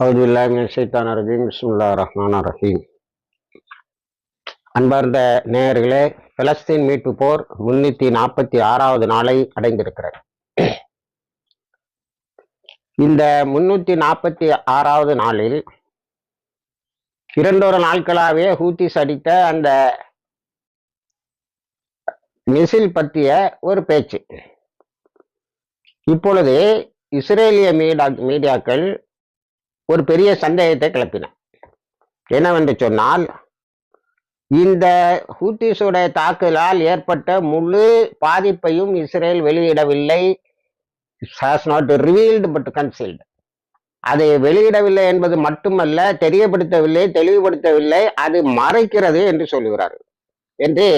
அவுது இல்லாமல் சைத்தான ரஜீம். பிஸ்முல்லா ரஹ்மான் ரஹீம். அன்பார்ந்த நேயர்களே பலஸ்தீன் மீட்பு போர் முன்னூத்தி நாற்பத்தி ஆறாவது நாளை அடைந்திருக்கிறது. இந்த முன்னூத்தி நாற்பத்தி ஆறாவது நாளில் இரண்டொரு நாட்களாகவே ஹூத்திஸ் அடித்த அந்த மிசில் பற்றிய ஒரு பேச்சு. இப்பொழுது இஸ்ரேலிய மீடா மீடியாக்கள் ஒரு பெரிய சந்தேகத்தை கிளப்பின என்னவென்று சொன்னால் இந்த ஹூத்திஸுடைய தாக்குதலால் ஏற்பட்ட முழு பாதிப்பையும் இஸ்ரேல் வெளியிடவில்லை. Has not revealed but concealed அதை வெளியிடவில்லை என்பது மட்டுமல்ல தெரியப்படுத்தவில்லை தெளிவுபடுத்தவில்லை அது மறைக்கிறது என்று சொல்லுகிறார்கள். என்று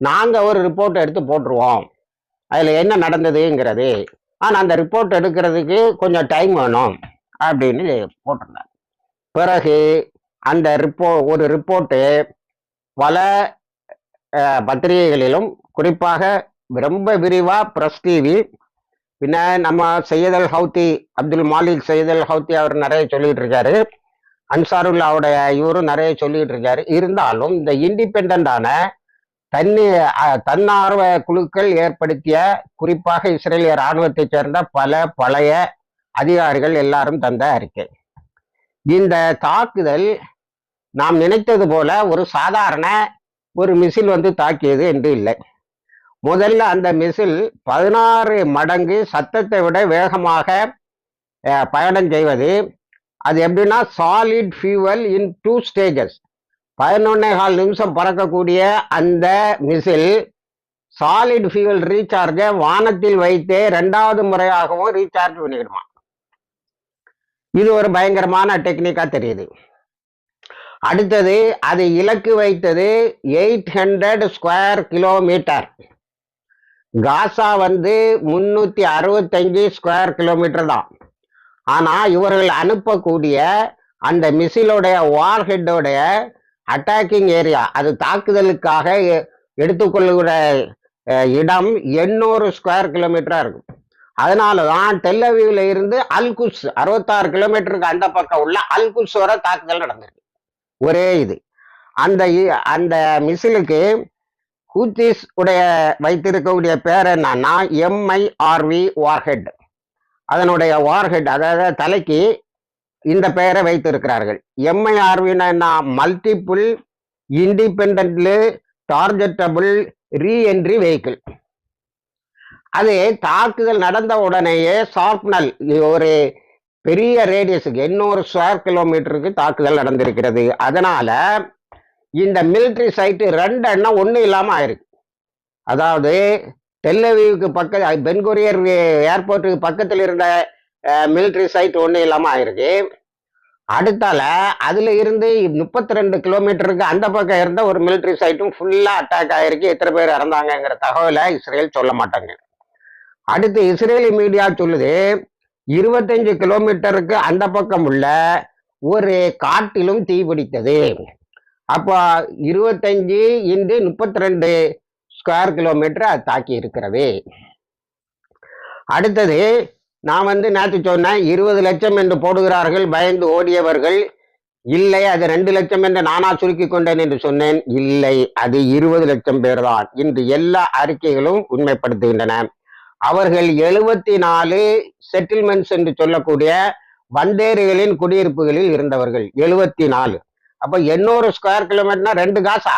நாங்கள் ஒரு ரிப்போர்ட் எடுத்து போட்டுருவோம். அதில் என்ன நடந்ததுங்கிறது. ஆனால் அந்த ரிப்போர்ட் எடுக்கிறதுக்கு கொஞ்சம் டைம் வேணும். அப்படின்னு போட்டிருந்தார். பிறகு அந்த ரிப்போ ஒரு ரிப்போர்ட்டு பல பத்திரிகைகளிலும் குறிப்பாக ரொம்ப விரிவாக பிரஸ் டிவி பின்ன நம்ம Sayyid al Houthi Abdul Malik Sayyid al Houthi அவர் நிறைய சொல்லிட்டு இருக்காரு அன்சாருல்லாவுடைய இவரும் நிறைய சொல்லிட்டு இருக்காரு இருந்தாலும் இந்த இண்டிபெண்டான தன்னி தன்னார்வ குழுக்கள் ஏற்படுத்திய குறிப்பாக இஸ்ரேலிய இராணுவத்தைச் சேர்ந்த பல பழைய அதிகாரிகள் எல்லாரும் தந்த அறிக்கை. இந்த தாக்குதல் நாம் நினைத்தது போல ஒரு சாதாரண ஒரு மிசில் வந்து தாக்கியது என்று இல்லை. முதல்ல அந்த மிசில் பதினாறு மடங்கு சத்தத்தை விட வேகமாக பயணம் செய்வது. அது எப்படின்னா solid fuel in two stages பதினொன்னே கால் நிமிஷம் பறக்கக்கூடிய அந்த மிசில் சாலிட் ஃபியூவல் ரீசார்ஜை வானத்தில் வைத்தே ரெண்டாவது முறையாகவும் ரீசார்ஜ் பண்ணிக்கணுமா இது ஒரு பயங்கரமான டெக்னிக்காக தெரியுது. அடுத்தது அதை இலக்கு வைத்தது eight hundred square kilometre Gaza வந்து முன்னூற்றி அறுபத்தஞ்சு ஸ்கொயர் கிலோமீட்டர் தான். ஆனால் இவர்கள் அனுப்பக்கூடிய அந்த மிசிலுடைய வார்ஹெட்டோடைய அட்டாக்கிங் ஏரியா அது தாக்குதலுக்காக எ- எடுத்துக்கொள்ளுகிற இடம் எண்ணூறு ஸ்கொயர் கிலோமீட்டராக இருக்கும். அதனால தான் டெல்லவியூல இருந்து அல்குஸ் அறுபத்தாறு கிலோமீட்டருக்கு அந்த பக்கம் உள்ள அல்குஸ் வரை தாக்குதல் நடந்திருக்கு ஒரே இது. அந்த இ- அந்த மிசிலுக்கு ஹூத்திஸ் உடைய வைத்திருக்கக்கூடிய பேர் என்னன்னா எம்ஐஆர்வி வார்ஹெட். அதனுடைய வார்ஹெட் அதாவது தலைக்கு இந்த பெயரை வைத்திருக்கிறார்கள். எம்ஐஆர்வின்னா என்ன? Multiple independently targetable reentry vehicle. அது தாக்குதல் நடந்த உடனேயே ஷார்ப்னல் ஒரு பெரிய ரேடியஸுக்கு எண்ணூறு ஸ்கொயர் கிலோமீட்டருக்கு தாக்குதல் நடந்திருக்கிறது. அதனால இந்த மிலிட்ரி சைட்டு ரெண்டு எண்ணம் ஒன்றும் இல்லாமல் ஆயிருக்கு. அதாவது டெல்லவியூக்கு பக்க பென்கொரியர் ஏர்போர்ட்டுக்கு பக்கத்தில் இருந்த மிலிட்ரி சைட் ஒன்றும் இல்லாமல் ஆயிருக்கு. அடுத்தால அதுல இருந்து முப்பத்தி ரெண்டு கிலோமீட்டருக்கு அந்த பக்கம் இருந்த ஒரு மிலிட்ரி சைட்டும் ஃபுல்லாக அட்டாக் ஆயிருக்கு. எத்தனை பேர் இறந்தாங்கங்கிற தகவலை இஸ்ரேல் சொல்ல மாட்டாங்க. அடுத்து இஸ்ரேலி மீடியா சொல்லுது இருபத்தஞ்சு கிலோமீட்டருக்கு அந்த பக்கம் உள்ள ஒரு காட்டிலும் தீ பிடித்தது. அப்போ இருபத்தஞ்சு இன்று முப்பத்தி ரெண்டு ஸ்கொயர் கிலோமீட்டர் அது தாக்கி இருக்கிறது. அடுத்தது நான் வந்து நேற்று சொன்னேன் இருபது லட்சம் என்று போடுகிறார்கள் பயந்து ஓடியவர்கள். இல்லை அது ரெண்டு லட்சம் என்று நானா சுருக்கி கொண்டேன் என்று சொன்னேன். இல்லை அது இருபது லட்சம் பேர் தான் இன்று எல்லா அறிக்கைகளும் உண்மைப்படுத்துகின்றன. அவர்கள் எழுபத்தி நாலு செட்டில்மெண்ட்ஸ் என்று சொல்லக்கூடிய வந்தேரிகளின் குடியிருப்புகளில் இருந்தவர்கள் எழுபத்தி நாலு அப்ப எண்ணூறு ஸ்கொயர் கிலோமீட்டர்னா ரெண்டு காசா?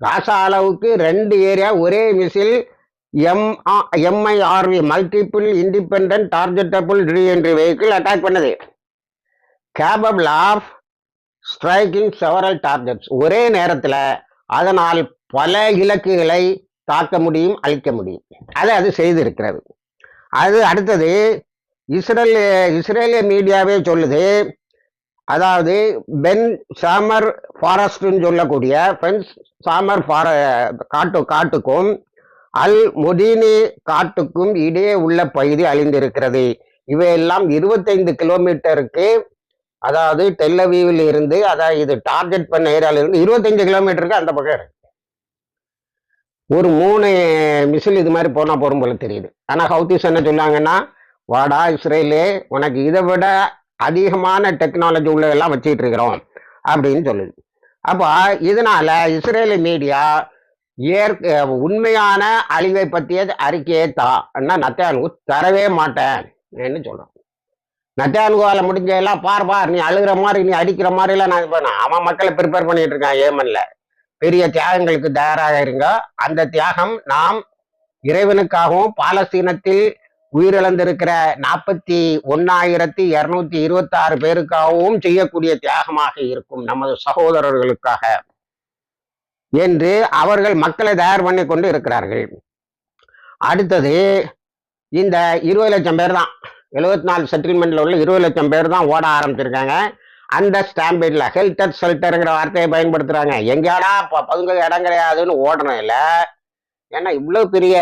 காசா அளவுக்கு ரெண்டு ஏரியா ஒரே missile M MIRV multiple independent targetable reentry vehicle attack பண்ணது. Capable of striking several targets ஒரே நேரத்தில் அதனால் பல இலக்குகளை தாக்க முடியும் அழிக்க முடியும். அதை அது செய்திருக்கிறது. அது அடுத்தது இஸ்ரேல் இஸ்ரேலிய மீடியாவே சொல்லுது அதாவது பென் சாமர் ஃபாரஸ்ட்னு சொல்லக்கூடிய பென்ஸ் சாமர் ஃபார காட்டு காட்டுக்கும் அல் முதீனி காட்டுக்கும் இடையே உள்ள பகுதி அழிந்திருக்கிறது. இவையெல்லாம் இருபத்தைந்து கிலோமீட்டருக்கு அதாவது டெல்லவியூவில் இருந்து அதாவது இது டார்கெட் பண்ண ஏரியாவிலிருந்து இருந்து இருபத்தஞ்சு கிலோமீட்டருக்கு அந்த பக்கம் இருக்கு. ஒரு மூணு மிசில் இது மாதிரி போனால் போகும் போல தெரியுது. ஆனால் ஹவுத்திஸ் என்ன சொல்லுவாங்கன்னா வாடா இஸ்ரேலு உனக்கு இதை விட அதிகமான டெக்னாலஜி உள்ளதெல்லாம் வச்சுக்கிட்டு இருக்கிறோம் அப்படின்னு சொல்லுது. அப்போ இதனால இஸ்ரேலி மீடியா ஏற்க உண்மையான அழிவை பற்றிய அறிக்கையை தா நத்தியானுக்கு தரவே மாட்டேன் சொல்றான். முடிஞ்ச எல்லாம் பார் பார் நீ அழுகிற மாதிரி நீ அடிக்கிற மாதிரிலாம் நான் இது பண்ண அவன் மக்களை ப்ரிப்பேர் பண்ணிட்டு இருக்கான் ஏமன்ல. பெரிய தியாகங்களுக்கு தயாராக இருங்க. அந்த தியாகம் நாம் இறைவனுக்காகவும் பாலஸ்தீனத்தில் உயிரிழந்திருக்கிற நாற்பத்தி ஒன்னாயிரத்தி இருநூத்தி இருபத்தி ஆறு பேருக்காகவும் செய்யக்கூடிய தியாகமாக இருக்கும் நமது சகோதரர்களுக்காக. என்று அவர்கள் மக்களை தயார் பண்ணி கொண்டு இருக்கிறார்கள். அடுத்தது இந்த இருபது லட்சம் பேர் தான் எழுபத்தி நாலு செட்டில்மெண்ட்ல உள்ள இருபது லட்சம் பேர் தான் ஓட ஆரம்பிச்சிருக்காங்க. அந்த ஸ்டாம்பேட்ல ஹெல்டர் ஷெல்டருங்கிற வார்த்தையை பயன்படுத்துறாங்க. எங்கேயாடா ப- பதுங்க இடம் கிடையாதுன்னு ஓடணும் இல்லை ஏன்னா இவ்வளவு பெரிய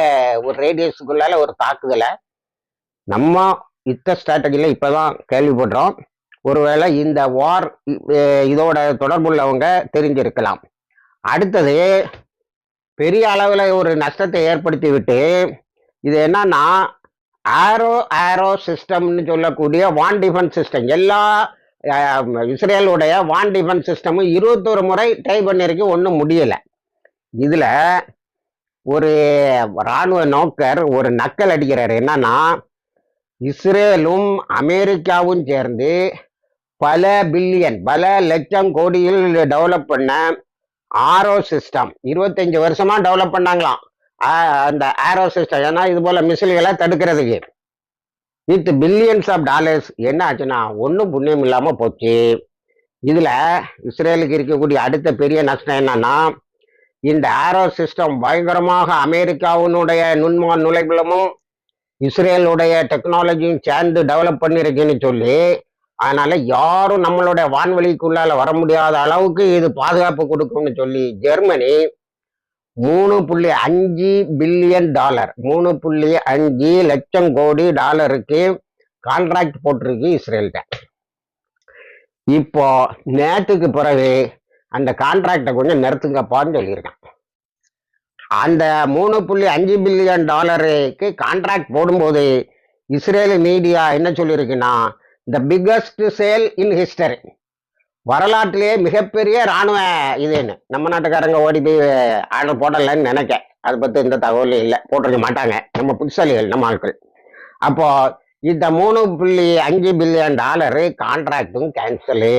ஒரு ரேடியஸுக்குள்ளால ஒரு தாக்குதலை நம்ம யுத்த ஸ்ட்ராட்டஜியில் இப்பதான் கேள்விப்படுறோம். ஒருவேளை இந்த வார் இதோட தொடர்புள்ளவங்க தெரிஞ்சிருக்கலாம். அடுத்தது பெரிய அளவில் ஒரு நஷ்டத்தை ஏற்படுத்தி விட்டு இது என்னன்னா ஆரோ ஆரோ சிஸ்டம்னு சொல்லக்கூடிய வான் டிஃபென்ஸ் சிஸ்டம் எல்லா இஸ்ரேலுடைய வான் டிஃபென்ஸ் சிஸ்டமும் இருபத்தொரு முறை ட்ரை பண்ணியிருக்கு ஒன்றும் முடியலை. இதில் ஒரு இராணுவ நோக்கர் ஒரு நக்கல் அடிக்கிறார். என்னன்னா இஸ்ரேலும் அமெரிக்காவும் சேர்ந்து பல பில்லியன் பல லட்சம் கோடியில் டெவலப் பண்ண ஆரோ சிஸ்டம். இருபத்தஞ்சு வருஷமா டெவலப் பண்ணாங்களாம். அந்த ஆரோ சிஸ்டம். ஏன்னா இது போல மிசில்களை தடுக்கிறதுக்கு. வித் பில்லியன்ஸ் ஆஃப் டாலர்ஸ் என்ன ஆச்சுன்னா ஒன்றும் புண்ணியம் இல்லாமல் போச்சு. இதில் இஸ்ரேலுக்கு இருக்கக்கூடிய அடுத்த பெரிய நஷ்டம் என்னன்னா இந்த ஆரோ சிஸ்டம் பயங்கரமாக அமெரிக்காவினுடைய நுண்ம நுழைவுலமும் இஸ்ரேலுடைய டெக்னாலஜியும் சேர்ந்து டெவலப் பண்ணியிருக்குன்னு சொல்லி அதனால யாரும் நம்மளுடைய வான்வெளிக்குள்ளால வர முடியாத அளவுக்கு இது பாதுகாப்பு கொடுக்கும்னு சொல்லி ஜெர்மனி மூணு புள்ளி அஞ்சு பில்லியன் டாலர். மூணு புள்ளி அஞ்சு லட்சம் கோடி டாலருக்கு கான்ட்ராக்ட் போட்டிருக்கு இஸ்ரேல்கிட்ட. இப்போ நேற்றுக்கு பிறகு அந்த கான்ட்ராக்டை கொஞ்சம் நிறுத்துங்கப்பான்னு சொல்லியிருக்கான். அந்த மூணு புள்ளி அஞ்சு பில்லியன் டாலருக்கு கான்ட்ராக்ட் போடும்போது இஸ்ரேல் மீடியா என்ன சொல்லியிருக்குன்னா the biggest sale in history வரலாற்றிலேயே மிகப்பெரிய இராணுவ இதுன்னு. நம்ம நாட்டுக்காரங்க ஓடி போய் ஆர்டர் போடலைன்னு நினைக்க அதை பற்றி இந்த தகவல் இல்லை. போட்டிருக்க மாட்டாங்க. நம்ம புத்திசாலிகள் நம்ம ஆட்கள். அப்போ இந்த மூணு புள்ளி அஞ்சு பில்லியன் டாலரு கான்ட்ராக்டும் கேன்சலு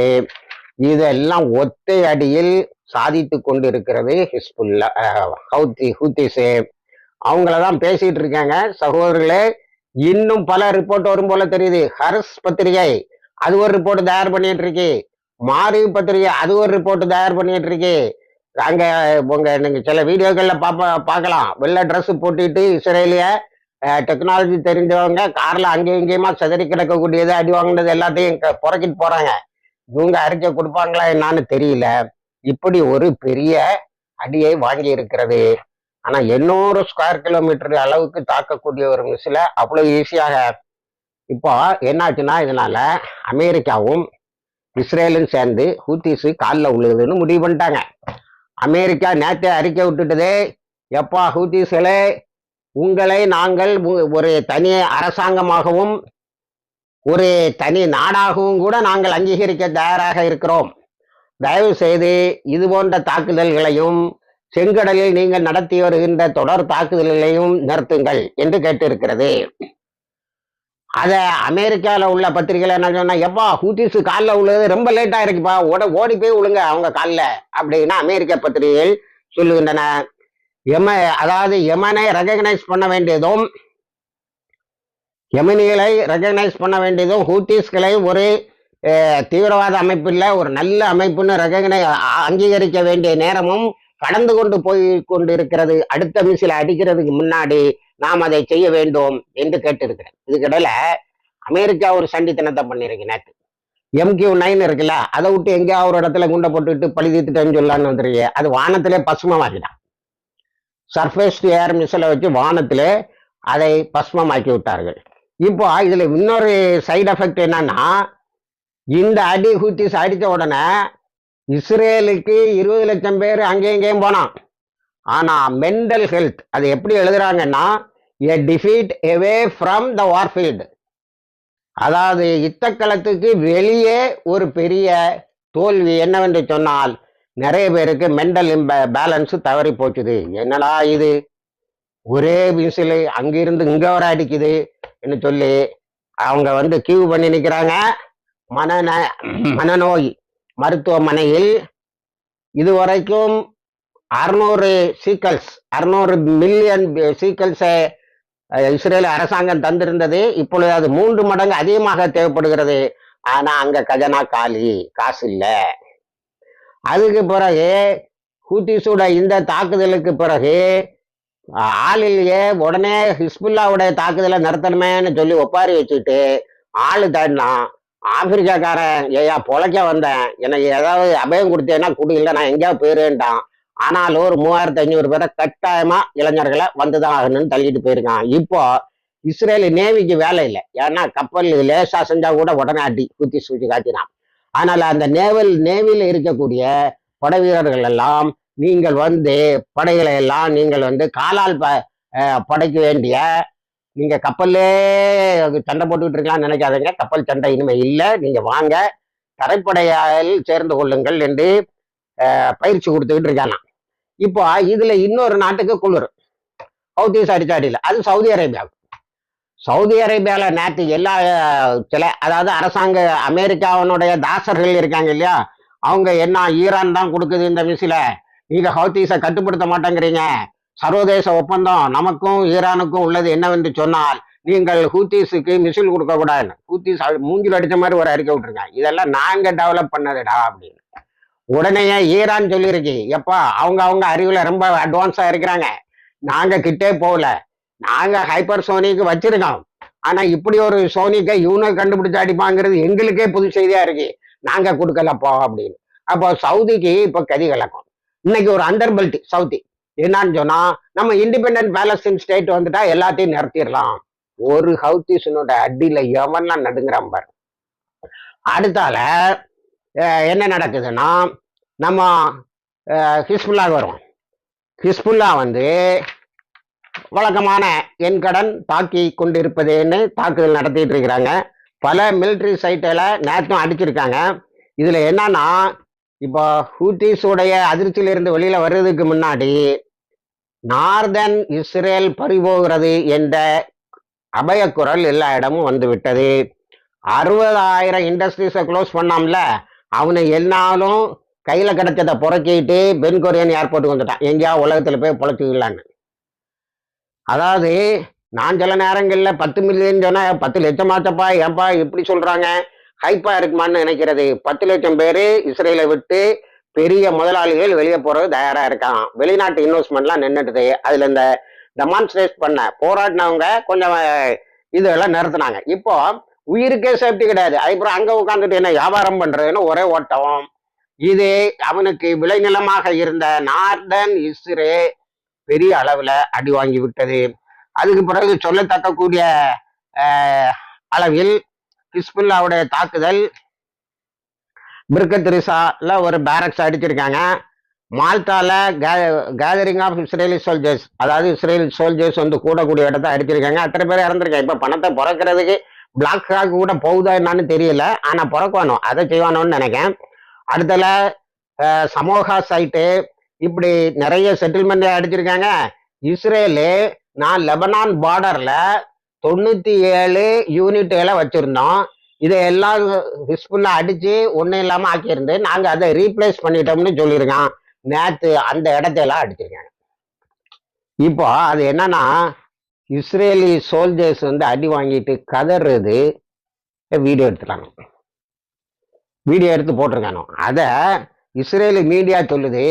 இதெல்லாம் ஒத்தை அடியில் சாதித்து கொண்டு இருக்கிறது ஹிஸ்புல்லா அஹ், ஹவுத்தி ஹூத்திஸு. அவங்கள தான் பேசிட்டு இருக்காங்க. சகோதரர்களே இன்னும் பல ரிப்போர்ட் வரும் போல தெரியுது. ஹர்ஸ் பத்திரிகை. அது ஒரு ரிப்போர்ட் தயார் பண்ணிட்டு இருக்கு. மாரி பத்திரிகை அது ஒரு ரிப்போர்ட் தயார் பண்ணிட்டு இருக்கு. அங்க உங்க நீங்க சில வீடியோக்கள்ல பாப்ப பார்க்கலாம் வெள்ளை ட்ரெஸ் போட்டுட்டு இஸ்ரேலிய டெக்னாலஜி தெரிஞ்சவங்க கார்ல அங்கேயும் இங்கேயுமா சிதறி கிடக்கக்கூடியது அடி வாங்கினது எல்லாத்தையும் புறக்கிட்டு போறாங்க. இவங்க அறிக்கை கொடுப்பாங்களா என்னன்னு தெரியல. இப்படி ஒரு பெரிய அடியை வாங்கி இருக்கிறது. ஆனா எண்ணூறு ஸ்கொயர் கிலோமீட்டர் அளவுக்கு தாக்கக்கூடிய ஒரு மிஸ்ல அவ்வளவு ஈஸியாக இப்போ என்னாச்சுன்னா இதனால அமெரிக்காவும் இஸ்ரேலும் சேர்ந்து ஹூத்திஸு காலில் உழுகுதுன்னு முடிவு பண்ணிட்டாங்க. அமெரிக்கா நேற்றே அறிக்கை விட்டுட்டதே. எப்பா ஹூத்திஸ்களே உங்களை நாங்கள் ஒரு தனி அரசாங்கமாகவும் ஒரு தனி நாடாகவும் கூட நாங்கள் அங்கீகரிக்க தயாராக இருக்கிறோம். தயவு செய்து இது போன்ற தாக்குதல்களையும் செங்கடலில் நீங்கள் நடத்தி வருகின்ற தொடர் தாக்குதல்களையும் நிறுத்துங்கள் என்று கேட்டிருக்கிறது. அதை அமெரிக்காவில் உள்ள பத்திரிகையில என்ன சொன்னால் எப்பா ஹூத்திஸு காலில் உள்ளது ரொம்ப லேட்டாக இருக்குப்பா ஓட ஓடி போய் விழுங்க அவங்க காலில் அப்படின்னு அமெரிக்க பத்திரிகைகள் சொல்லுகின்றன. எம அதாவது எமனை ரெகக்னைஸ் பண்ண வேண்டியதும் எமனிகளை ரெகக்னைஸ் பண்ண வேண்டியதும் ஹூத்திஸ்களை ஒரு தீவிரவாத அமைப்பில் ஒரு நல்ல அமைப்புன்னு ரெகக்னை அங்கீகரிக்க வேண்டிய நேரமும் கடந்து கொண்டு போய் கொண்டிருக்கிறது. அடுத்த மிசில அடிக்கிறதுக்கு முன்னாடி நாம் அதை செய்ய வேண்டும் என்று கேட்டிருக்கிறேன் இதுக்கிடையில அமெரிக்கா ஒரு சண்டித்தனத்தை பண்ணிருக்கு நேற்று எம்கியூ நைன் இருக்குல்ல அதை விட்டு எங்கேயாவது ஒரு இடத்துல குண்டை போட்டுக்கிட்டு பழி தீர்த்துட்டேன்னு சொல்லலான்னு வந்துருக்கீங்க. அது வானத்திலே பசுமமாக்கிட்டான் சர்ஃபேஸ் ஏர் மிசிலை வச்சு வானத்திலே அதை பஸ்மமாக்கி விட்டார்கள் இப்போ இதுல இன்னொரு சைடு எஃபெக்ட் என்னன்னா இந்த அடி ஹூத்திஸ் அடித்த உடனே இஸ்ரேலுக்கு இருபது லட்சம் பேர் அங்கேயும் இங்கேயும் போனான். ஆனா மென்டல் ஹெல்த் அது எப்படி எழுதுறாங்கன்னா a defeat away from the warfield அதாவது யுத்தக்களத்துக்கு வெளியே ஒரு பெரிய தோல்வி என்னவென்று சொன்னால் நிறைய பேருக்கு மென்டல் பேலன்ஸு தவறி போச்சுது. என்னடா இது? ஒரே விசில் அங்கிருந்து இங்கே வர அடிக்குது என்று சொல்லி அவங்க வந்து கியூ பண்ணி நிற்கிறாங்க மனந மனநோய் மருத்துவமனையில் இதுவரைக்கும் அறுநூறு சீக்கல்ஸ் அறுநூறு மில்லியன் சீக்கல்ஸை இஸ்ரேல் அரசாங்கம் தந்திருந்தது இப்பொழுது அது மூன்று மடங்கு அதிகமாக தேவைப்படுகிறது. ஆனா அங்க கஜனா காலி காசு இல்லை. அதுக்கு பிறகு ஹூத்திஸோட இந்த தாக்குதலுக்கு பிறகு ஆளிலேயே உடனே ஹிஸ்புல்லாவுடைய தாக்குதலை நிறுத்தணுமேன்னு சொல்லி ஒப்பாரி வச்சுட்டு ஆள் தேடினான். ஆப்பிரிக்காக்காரன் ஏயா பொழைக்க வந்தேன். எனக்கு ஏதாவது அபயம் கொடுத்தேன்னா குடி இல்லை நான் எங்கேயாவது போயிருன்ட்டான் ஆனாலும் ஒரு மூவாயிரத்தி ஐநூறு பேரை கட்டாயமா இளைஞர்களை வந்துதான் ஆகணும்னு தள்ளிட்டு போயிருக்கான் இப்போ இஸ்ரேல் நேவிக்கு வேலை இல்லை. ஏன்னா கப்பல் லேசா செஞ்சா கூட உடனே அடி குத்தி சூச்சி காட்டினான். ஆனால் அந்த நேவல் நேவியில் இருக்கக்கூடிய படை வீரர்கள் எல்லாம் நீங்கள் வந்து படைகளை எல்லாம் நீங்கள் வந்து காலால் ப படைக்க வேண்டிய நீங்க கப்பல்லே சண்டை போட்டுக்கிட்டு இருக்கலாம்னு நினைக்காதீங்க. கப்பல் சண்டை இனிமே இல்லை. நீங்க வாங்க. தரைப்படையால் சேர்ந்து கொள்ளுங்கள் என்று பயிற்சி கொடுத்துக்கிட்டு இருக்காங்க இப்போ இதுல இன்னொரு நாட்டுக்கு குளிர். ஹவுதீஸ் அடிச்சாடியில். அது சவுதி அரேபியா சவுதி அரேபியால நேற்று எல்லா சில அதாவது அரசாங்க அமெரிக்காவினுடைய தாசர்கள் இருக்காங்க இல்லையா? அவங்க என்ன ஈரான் தான் கொடுக்குது இந்த மிசில. நீங்க ஹவுதீஸை கட்டுப்படுத்த மாட்டேங்கிறீங்க. சர்வதேச ஒப்பந்தம். நமக்கும் ஈரானுக்கும் உள்ளது என்னவென்று சொன்னால் நீங்கள் ஹூத்தீஸுக்கு மிசில் கொடுக்கக்கூடாதுன்னு. ஹூத்தீஸ் மூஞ்சில் அடித்த மாதிரி ஒரு அறிக்கை விட்டுருங்க இதெல்லாம் நாங்கள் டெவலப் பண்ணதுடா அப்படின்னு. உடனே ஈரான் சொல்லியிருக்கு எப்பா அவங்க அவங்க அறிவில் ரொம்ப அட்வான்ஸாக இருக்கிறாங்க. நாங்க கிட்டே போகல. நாங்க ஹைப்பர் சோனிக்கு வச்சிருக்கோம். ஆனா இப்படி ஒரு சோனிக்கை இவனை கண்டுபிடிச்சு அடிப்பாங்கிறது எங்களுக்கே புது செய்தியாக இருக்கு. நாங்க கொடுக்கலப்பா அப்படின்னு. அப்போ சவுதிக்கு இப்போ கதி கலக்கும். இன்னைக்கு ஒரு அண்டர் பெல்ட் சவுதி. என்னன்னு சொன்னா நம்ம இண்டிபெண்டன்ட் பேலஸ்தீன் ஸ்டேட் வந்துட்டா எல்லாத்தையும் நிறுத்திடலாம். ஒரு ஹவுத்திஸனோட அடியில எவன்லாம் நடுங்கிறான் பாரு. அடுத்தால என்ன நடக்குதுன்னா நம்ம ஹிஸ்புல்லா வரும் ஹிஸ்புல்லா வந்து வழக்கமான என் கடன் தாக்கி கொண்டிருப்பதேன்னு தாக்குதல் நடத்திட்டு இருக்கிறாங்க. பல மிலிட்ரி சைட்டில் நேற்றும் அடிச்சிருக்காங்க. இதில் என்னன்னா இப்போ ஹூத்திஸுடைய அதிர்ச்சியிலிருந்து வெளியில் வர்றதுக்கு முன்னாடி நார்தன் இஸ்ரேல் பறிபோகிறது என்ற அபயக்குரல் எல்லா இடமும் வந்து விட்டது. அறுபதாயிரம் இண்டஸ்ட்ரீஸை க்ளோஸ் பண்ணாம்ல அவனை என்னாலும் கையில் கிடைச்சதை புறக்கிட்டு பென் கொரியன் ஏர்போர்ட்டுக்கு வந்துட்டான். எங்கேயா உலகத்தில் போய் பொழைச்சிக்கலான்னு. அதாவது நான் சில நேரங்களில் பத்து மில்லியன் சொன்னால் பத்து லட்சமாச்சப்பா ஏன்பா இப்படி சொல்கிறாங்க ஹைப்பாக இருக்குமான்னு நினைக்கிறது. பத்து லட்சம் பேர் இஸ்ரேலை விட்டு பெரிய முதலாளிகள் வெளியே போகிறது தயாராக இருக்கான். வெளிநாட்டு இன்வெஸ்ட்மெண்ட்லாம் நின்றுட்டுது அதில் இந்த டெமான்ஸ்ட்ரேட் பண்ண போராடினவங்க கொஞ்சம் இதெல்லாம் நிறுத்தினாங்க. இப்போ உயிருக்கே சேஃப்டி கிடையாது. அதுக்கப்புறம் அங்கே உட்காந்துட்டு என்ன வியாபாரம் பண்ணுறதுன்னு ஒரே ஓட்டம். இது அவனுக்கு விளைநிலமாக இருந்த நார்தன் இஸ்ரே பெரிய அளவில் அடி வாங்கி விட்டது. அதுக்கு பிறகு சொல்லத்தக்கக்கூடிய அளவில் ஹிஸ்புல்லாவுடைய தாக்குதல் பிர்கத் ரிசால ஒரு பேரக்ஸ் அடிச்சிருக்காங்க. மால்டால கேதரிங் ஆஃப் இஸ்ரேலி சோல்ஜர்ஸ் அதாவது இஸ்ரேல் சோல்ஜர்ஸ் வந்து கூடக்கூடிய இடத்த அடிச்சிருக்காங்க. அத்தனை பேர் இறந்துருக்காங்க. இப்போ பணத்தை பிறக்கிறதுக்கு பிளாக் ஹாக் கூட போகுதா என்னன்னு தெரியல. ஆனால் பிறக்கணும். அதை செய்வானோன்னு நினைக்கிறேன். அடுத்தல அஹ், சமோகா சைட்டு இப்படி நிறைய செட்டில்மெண்ட் அடிச்சிருக்காங்க. இஸ்ரேலு நான் லெபனான் பார்டர்ல தொண்ணூத்தி ஏழு யூனிட்டுகளை வச்சிருந்தோம். இதை எல்லாம் ஹிஸ்புல்லா அடிச்சு ஒன்றும் இல்லாமல் ஆக்கியிருந்து நாங்கள் அதை ரீப்ளேஸ் பண்ணிட்டோம்னு சொல்லியிருக்கோம் நேற்று அந்த இடத்தையெல்லாம் அடிச்சிருக்காங்க. இப்போ அது என்னன்னா இஸ்ரேலி சோல்ஜர்ஸ் வந்து அடி வாங்கிட்டு கதறது வீடியோ எடுத்துட்டாங்க. வீடியோ எடுத்து போட்டிருக்கானோ. அதை இஸ்ரேலி மீடியா சொல்லுது.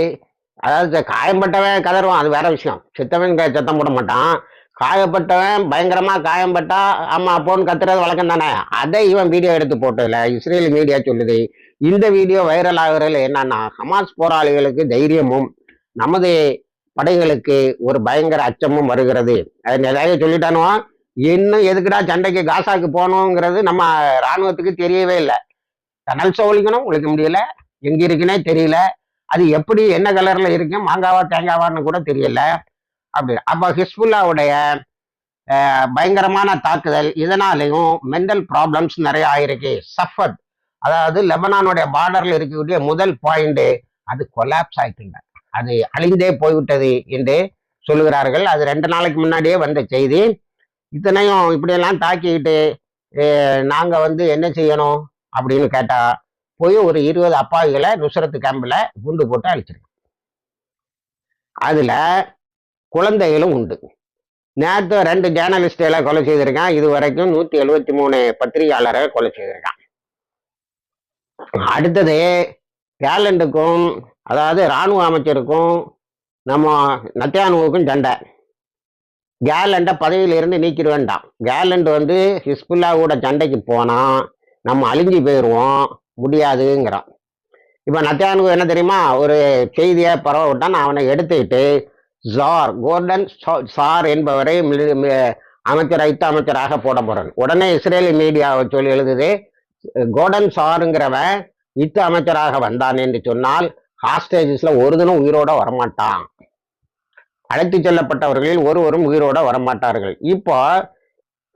அதாவது காயம்பட்டவன் கதறுவான். அது வேற விஷயம். செத்தவன் சத்தம் போட மாட்டான். காயப்பட்டவன் பயங்கரமா காயம்பட்டா ஆமா அப்போன்னு கத்துறது வழக்கம் தானே? அதை இவன் வீடியோ எடுத்து போட்டதுல இஸ்ரேல் மீடியா சொல்லுது. இந்த வீடியோ வைரல் ஆகுறதுல என்னன்னா ஹமாஸ் போராளிகளுக்கு தைரியமும் நமது படைகளுக்கு ஒரு பயங்கர அச்சமும் வருகிறது. அது நிறைய சொல்லிட்டானோ இன்னும் எதுக்குடா சண்டைக்கு காசாக்கு போகணுங்கிறது நம்ம ராணுவத்துக்கு தெரியவே இல்லை. டனல்ஸை சோழிக்கணும் ஒழிக்க முடியல. எங்க இருக்குன்னே தெரியல. அது எப்படி என்ன கலர்ல இருக்கு? மாங்காவா தேங்காவான்னு கூட தெரியல. அப்படி அப்ப ஹிஸ்புல்லாவுடைய அஹ், பயங்கரமான தாக்குதல் இதனாலையும் மென்டல் ப்ராப்ளம்ஸ் நிறைய ஆயிருக்கு. சஃபர் அதாவது லெபனானுடைய பார்டர்ல இருக்கக்கூடிய முதல் பாயிண்ட் அது கொலாப்ஸ் ஆயிட்டுங்க. அது அழிந்தே போய்விட்டது என்று சொல்லுகிறார்கள். அது ரெண்டு நாளைக்கு முன்னாடியே வந்த செய்தி. இத்தனையும் இப்படியெல்லாம் தாக்கிக்கிட்டு நாங்கள் வந்து என்ன செய்யணும் அப்படின்னு கேட்டால் போய் ஒரு இருபது அப்பாவிகளை நுசரத்து கேம்பில் குண்டு போட்டு அழிச்சிருக்கு அதில் குழந்தைகளும் உண்டு. நேற்று ரெண்டு ஜேர்னலிஸ்டுகளை கொலை செய்திருக்கான். இது வரைக்கும் நூற்றி எழுபத்தி மூணு பத்திரிகையாளரை கொலை செய்திருக்கான். அடுத்தது கேலண்டுக்கும் அதாவது இராணுவ அமைச்சருக்கும் நம்ம நத்தியானுவுக்கும் சண்டை. கேலண்டை பதவியிலிருந்து நீக்கிட வேண்டாம். கேலண்ட் வந்து ஹிஸ்புல்லாவோட சண்டைக்கு போனால் நம்ம அழிஞ்சு போயிடுவோம் முடியாதுங்கிறான். இப்போ நத்தியானு என்ன தெரியுமா? ஒரு செய்தியை பரவ விட்டான் நான் அவனை எடுத்துக்கிட்டு ஜார் கோர்டன் சா- சார் என்பவரை அமைச்சர் ஐத்த அமைச்சராக போட போறேன். உடனே இஸ்ரேலி மீடியாவை சொல்லி எழுதுது கோர்டன் சாருங்கிறவன் இத்த அமைச்சராக வந்தான் என்று சொன்னால் ஹாஸ்டேஜஸ்ல ஒரு தினம் உயிரோட வரமாட்டான். அழைத்து செல்லப்பட்டவர்களில் ஒருவரும் உயிரோட வரமாட்டார்கள். இப்போ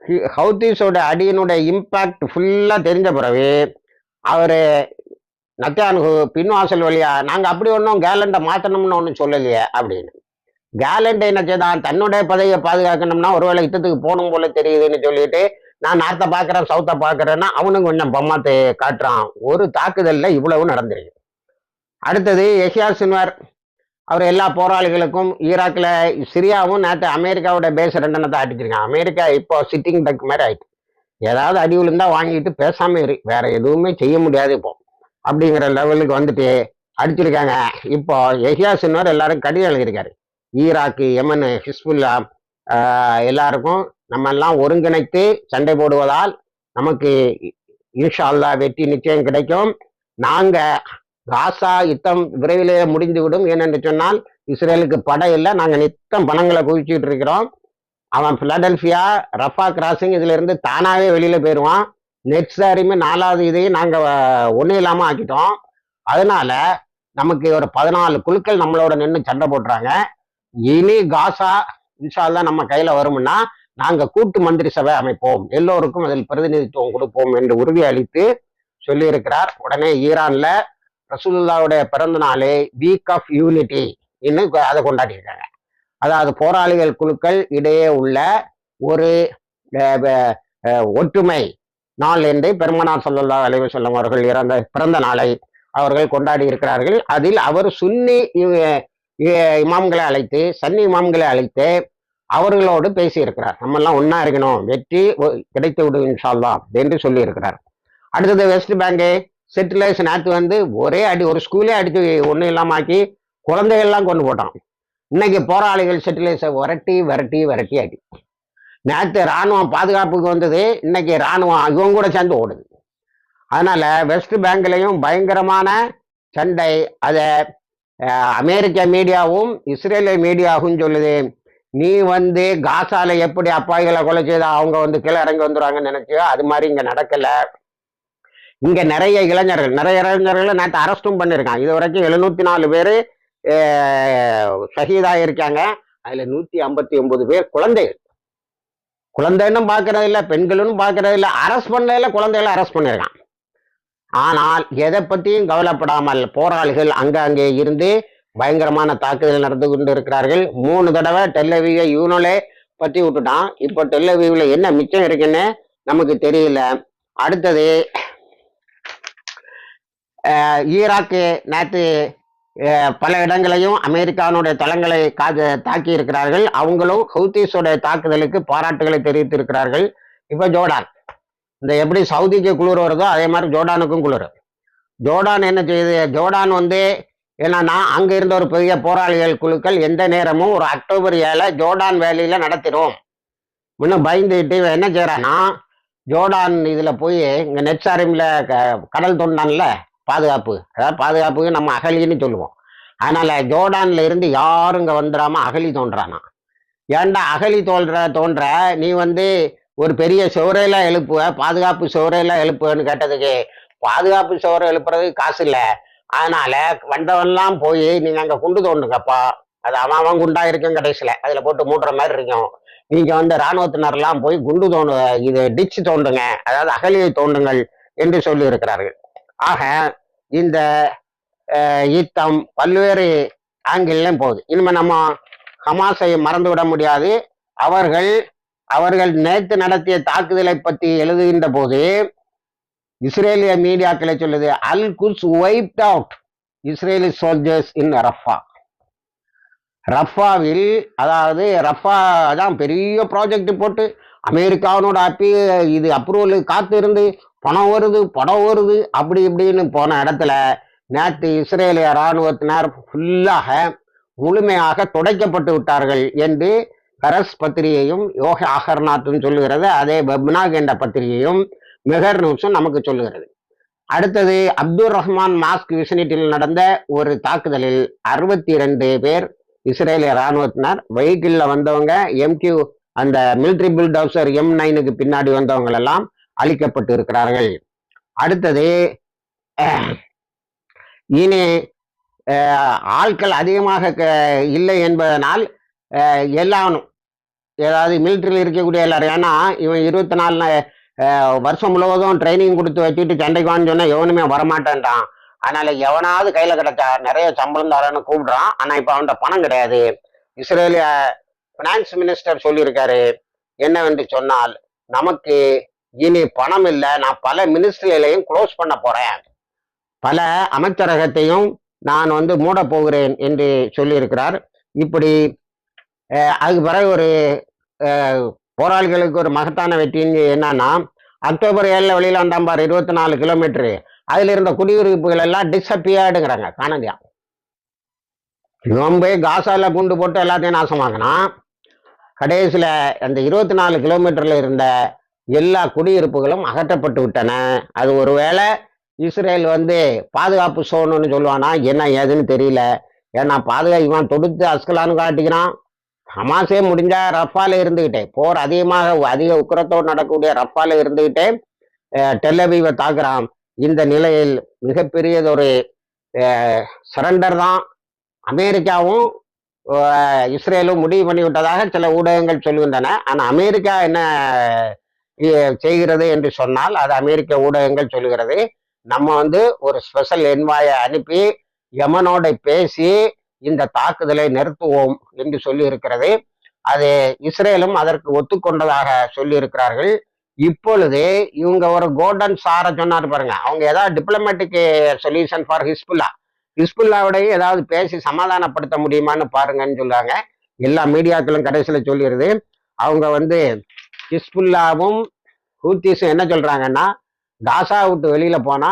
ஹி- ஹவுதீஸோட அடியினுடைய இம்பாக்ட் ஃபுல்லாக தெரிஞ்ச பிறகு அவர் நத்தியானுகு பின்வாசல் வழியா நாங்கள் அப்படி ஒன்றும் கேலண்டை மாற்றணும்னு ஒன்றும் சொல்லலையே அப்படின்னு. கேலண்டை என்ன செய்தான்? தன்னுடைய பதவியை பாதுகாக்கணும்னா ஒருவேளை யுத்தத்துக்கு போகணும் போல தெரியுதுன்னு சொல்லிட்டு நான் நார்த்தை பார்க்குறேன் சவுத்தை பார்க்குறேன்னா அவனும் கொஞ்சம் பம்மாத்து காட்டுறான். ஒரு தாக்குதலில் இவ்வளவு நடந்திருக்கு. அடுத்தது எஹியா சின்வர். அவர் எல்லா போராளிகளுக்கும் ஈராக்கில் சிரியாவும் நேற்று அமெரிக்காவோட பேஸ் ரெண்டனத்தை அடிச்சிருக்காங்க அமெரிக்கா இப்போ சிட்டிங் டக் மாதிரி ஆயிட்டு. ஏதாவது அடி விழுந்தா வாங்கிட்டு பேசாமல் இரு. வேற எதுவுமே செய்ய முடியாது இப்போ. அப்படிங்கிற லெவலுக்கு வந்துட்டு அடிச்சிருக்காங்க. இப்போ எஹியா சின்வர் எல்லாரும் கடிதம் எழுதியிருக்காரு. ஈராக்கு எமன் ஹிஸ்புல்லா எல்லாருக்கும் நம்ம எல்லாம் ஒருங்கிணைத்து சண்டை போடுவதால் நமக்கு இன்ஷா அல்லாஹ் வெற்றி நிச்சயம் கிடைக்கும். நாங்கள் காசா யுத்தம் விரைவிலே முடிந்துவிடும். ஏனென்று சொன்னால் இஸ்ரேலுக்கு படை இல்லை. நாங்கள் நித்தம் பணங்களை குவிச்சுட்டு இருக்கிறோம். அவன் பிலடெல்ஃபியா ரஃபா கிராசிங் இதுல இருந்து தானாவே வெளியில போயிடுவான். நெக்ஸ்ட் சாரியுமே நாலாவது இதையும் நாங்கள் ஒன்றும் இல்லாமல் ஆக்கிட்டோம். அதனால நமக்கு ஒரு பதினாலு குழுக்கள் நம்மளோட நின்று சண்டை போட்டுறாங்க இனி காசா இன்ஷால்லா நம்ம கையில வரும்னா நாங்கள் கூட்டு மந்திரி சபை அமைப்போம். எல்லோருக்கும் அதில் பிரதிநிதித்துவம் கொடுப்போம் என்று உறுதி அளித்து சொல்லியிருக்கிறார். உடனே ஈரான்ல ரசூலுல்லாவுடைய பிறந்த நாளே வீக் ஆஃப் யூனிட்டி இன்னும் அதை கொண்டாடியிருக்காங்க. அதாவது போராளிகள் குழுக்கள் இடையே உள்ள ஒரு ஒற்றுமை நாள் என்று பெருமனார் சொல்லல்லா அலைவர் சொல்லம் அவர்கள் இறந்த பிறந்த நாளை அவர்கள் கொண்டாடி இருக்கிறார்கள் அதில் அவர் சுன்னி இ- இமாம்களை அழைத்து சன்னி இமாம்களை அழைத்து அவர்களோடு பேசியிருக்கிறார். நம்மெல்லாம் ஒன்றா இருக்கணும் வெற்றி கிடைத்து விடும் இன்ஷால்லா என்று சொல்லியிருக்கிறார். அடுத்தது வெஸ்ட் பேங்கு செட்டிலைஸ் நேற்று வந்து ஒரே அடி ஒரு ஸ்கூலே அடித்து ஒன்றும் இல்லாம ஆக்கி குழந்தைகள்லாம் கொண்டு போட்டான். இன்னைக்கு போராளிகள் செட்டிலைஸை விரட்டி விரட்டி விரட்டி அடி நேற்று ராணுவம் பாதுகாப்புக்கு வந்தது இன்னைக்கு ராணுவம் இவங்க கூட சேர்ந்து ஓடுது. அதனால வெஸ்ட் பேங்க்லையும் பயங்கரமான சண்டை அதை அமெரிக்க மீடியாவும் இஸ்ரேலிய மீடியாவும் சொல்லுது. நீ வந்து காசால எப்படி அப்பாய்களை கொலை செய்த அவங்க வந்து கீழே இறங்கி வந்துடுவாங்கன்னு நினைச்சியோ அது மாதிரி இங்கே நடக்கலை. இங்க நிறைய இளைஞர்கள் நிறைய இளைஞர்களை நேற்று அரெஸ்டும் பண்ணியிருக்கான் இது வரைக்கும் எழுநூத்தி நாலு பேர் ஷஹீதாக இருக்காங்க அதுல நூத்தி ஐம்பத்தி ஒன்பது பேர் குழந்தைகள் குழந்தைன்னு பார்க்கறது இல்லை பெண்களும் பார்க்கறது இல்லை அரெஸ்ட் பண்ணல குழந்தைகளை அரெஸ்ட் பண்ணியிருக்கான் ஆனால் எதை பத்தியும் கவலைப்படாமல் போராளிகள் அங்கங்கே இருந்து பயங்கரமான தாக்குதல் நடந்து கொண்டு இருக்கிறார்கள் மூணு தடவை டெல்லவிய யூனோலே பற்றி விட்டுட்டான். இப்போ டெல்லவியூல என்ன மிச்சம் இருக்குன்னு நமக்கு தெரியல. அடுத்தது ஈராக்கு நேற்று பல இடங்களையும் அமெரிக்கானுடைய தளங்களை காது தாக்கி இருக்கிறார்கள் அவங்களும் ஹவுத்தீஸோட தாக்குதலுக்கு பாராட்டுகளை தெரிவித்திருக்கிறார்கள். இப்போ ஜோர்டான். இந்த எப்படி சவுதிக்கு குளிர் வருதோ அதே மாதிரி ஜோர்டானுக்கும் குளிர். ஜோர்டான் என்ன செய்யுது ஜோர்டான் வந்து என்னன்னா அங்க இருந்த ஒரு பெரிய போராளிகள் குழுக்கள் எந்த நேரமும் ஒரு அக்டோபர் ஏழை ஜோர்டான் வேலையில நடத்திடும். இன்னும் பயந்துட்டு இவன் என்ன செய்யறான்னா ஜோர்டான் இதுல போய் இங்க நெட்சாரிம்ல கடல் தொண்டான்ல பாதுகாப்பு. அதாவது பாதுகாப்புக்கு நம்ம அகலின்னு சொல்லுவோம். அதனால ஜோர்டான்ல இருந்து யாரும் இங்க வந்துடாம அகலி தோன்றானா? ஏன்டா அகலி தோன்ற தோன்ற நீ வந்து ஒரு பெரிய சுவரையெல்லாம் எழுப்புவ பாதுகாப்பு சுவரையெல்லாம் எழுப்புவேன்னு கேட்டதுக்கு பாதுகாப்பு சுவரை எழுப்புறதுக்கு காசு இல்லை. அதனால வந்தவன்லாம் போய் நீங்க அங்க குண்டு தோண்டுங்கப்பா. அது அவன் அவன் குண்டா இருக்கும் கடைசியில. அதுல போட்டு மூடுற மாதிரி இருக்கும். நீங்க வந்து இராணுவத்தினர்லாம் போய் குண்டு தோண்டு இது டிச் தோண்டுங்க. அதாவது அகலியை தோண்டுங்கள் என்று சொல்லி இருக்கிறார்கள் ஆக இந்த யுத்தம் பல்வேறு ஆங்கிள்லையும் போகுது. இனிமே நம்ம ஹமாஸை மறந்து விட முடியாது. அவர்கள் அவர்கள் நேற்று நடத்திய தாக்குதலை பற்றி எழுதுகின்ற போது இஸ்ரேலிய மீடியாக்களை சொல்லுது Al Quds wiped out Israeli soldiers in Rafah ரஃபாவில் அதாவது ரஃபா தான் பெரிய ப்ராஜெக்ட் போட்டு அமெரிக்காவனோட அப்பி இது அப்ரூவல் காத்து இருந்து பணம் வருது படம் வருது அப்படி இப்படின்னு போன இடத்துல நேற்று இஸ்ரேலிய இராணுவத்தினர் ஃபுல்லாக முழுமையாக துடைக்கப்பட்டு விட்டார்கள் என்று கரஸ் பத்திரிகையும் யோக அகர்நாத்தும் சொல்லுகிறது. அதே வெப்னாக் என்ற பத்திரிகையும் மெஹர் நியூஸும் நமக்கு சொல்லுகிறது. அடுத்தது அப்துல் ரஹ்மான் மாஸ்க் விசனிட்டில் நடந்த ஒரு தாக்குதலில் அறுபத்தி ரெண்டு பேர் இஸ்ரேலிய இராணுவத்தினர் வெஹிக்கிளில் வந்தவங்க எம்கியூ அந்த மிலிட்ரி பில்டவுசர் எம் நைனுக்கு பின்னாடி வந்தவங்களெல்லாம் அழிக்கப்பட்டு இருக்கிறார்கள். அடுத்தது இனி ஆட்கள் அதிகமாக க- இல்லை என்பதனால் எல்லாரும் ஏதாவது மிலிட்ரியில் இருக்கக்கூடிய எல்லாரும் ஏன்னா இவன் இருபத்தி நாலு வருஷம் முழுவதும் ட்ரைனிங் கொடுத்து வச்சுட்டு சண்டைக்கு சொன்னால் எவனுமே வரமாட்டேன்ட்டான் அதனால எவனாவது கையில் கிடைச்சா நிறைய சம்பளம் தரேன்னு கூப்பிடுறான். ஆனால் இப்போ அவன்கிட்ட பணம் கிடையாது. இஸ்ரேலிய பினான்ஸ் மினிஸ்டர் சொல்லியிருக்காரு. என்னவென்று சொன்னால் நமக்கு இனி பணம் இல்லை. நான் பல மினிஸ்ட்ரிகளையும் க்ளோஸ் பண்ண போறேன். பல அமைச்சரகத்தையும் நான் வந்து மூட போகிறேன் என்று சொல்லியிருக்கிறார். இப்படி அஹ், அதுக்கு பிறகு ஒரு அஹ், போராளிகளுக்கு ஒரு மகத்தான வெற்றின்னு என்னன்னா அக்டோபர் ஏழில் வெளியில் வந்தான் பாரு இருபத்தி நாலு கிலோமீட்டரு அதில் இருந்த குடியிருப்புகள் எல்லாம் டிஸ்அப்பியர்டுங்கிறாங்க காணதியா இவன் போய் காசால குண்டு போட்டு எல்லாத்தையும் நாசமாக்கினான். கடைசியில் அந்த இருபத்தி நாலு கிலோமீட்டரில் இருந்த எல்லா குடியிருப்புகளும் அகற்றப்பட்டு விட்டன. அது ஒருவேளை இஸ்ரேல் வந்து பாதுகாப்பு சோனுன்னு சொல்லுவானா? என்ன ஏதுன்னு தெரியல. ஏன்னா பாதுகா இவன் தொடுத்து அஸ்கலான்னு காட்டிக்கிறான். ஹமாஸே முடிஞ்சா ரஃபால இருந்துக்கிட்டே போர் அதிகமாக அதிக உக்கரத்தோடு நடக்கக்கூடிய ரஃபால இருந்துக்கிட்டே டெல்லபீவை தாக்குறான். இந்த நிலையில் மிகப்பெரியதொரு சரண்டர் தான் அமெரிக்காவும் இஸ்ரேலும் முடிவு பண்ணிவிட்டதாக சில ஊடகங்கள் சொல்லுகின்றன ஆனால் அமெரிக்கா என்ன செய்கிறது என்று சொன்னால் அது அமெரிக்க ஊடகங்கள் சொல்லுகிறது நம்ம வந்து ஒரு ஸ்பெஷல் என்வாயை அனுப்பி யமனோட பேசி இந்த தாக்குதலை நிறுத்துவோம் என்று சொல்லி இருக்கிறது அது இஸ்ரேலும் அதற்கு ஒத்துக்கொண்டதாக சொல்லி இருக்கிறார்கள் இப்பொழுது இவங்க ஒரு கோல்டன் சாரை சொன்னார் பாருங்க. அவங்க ஏதாவது டிப்ளமேட்டிக் சொல்யூஷன் ஃபார் ஹிஸ்புல்லா ஹிஸ்புல்லாவோடய ஏதாவது பேசி சமாதானப்படுத்த முடியுமான்னு பாருங்கன்னு சொல்றாங்க. எல்லா மீடியாக்களும் கடைசியில் சொல்லிடுது. அவங்க வந்து ஹிஸ்புல்லாவும் ஹூத்திஸும் என்ன சொல்றாங்கன்னா காசா விட்டு வெளியில போனா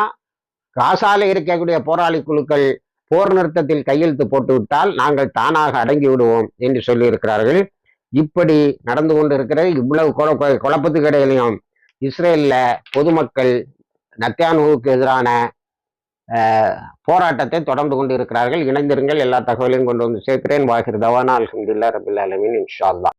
காசால இருக்கக்கூடிய போராளி குழுக்கள் போர் நிறுத்தத்தில் கையெழுத்து போட்டு விட்டால் நாங்கள் தானாக அடங்கி விடுவோம் என்று சொல்லியிருக்கிறார்கள். இப்படி நடந்து கொண்டு இருக்கிற இவ்வளவு குழப்பத்துக்கு இடையிலையும் இஸ்ரேலில் பொதுமக்கள் நத்தியானுவுக்கு எதிரான போராட்டத்தை தொடர்ந்து கொண்டு இருக்கிறார்கள் இணைந்திருங்கள். எல்லா தகவலையும் கொண்டு வந்து சேர்க்கிறேன். வாகிர் தவானா அலமதுல்லா ரபில் அலமின் இன்ஷா அல்லாஹ்.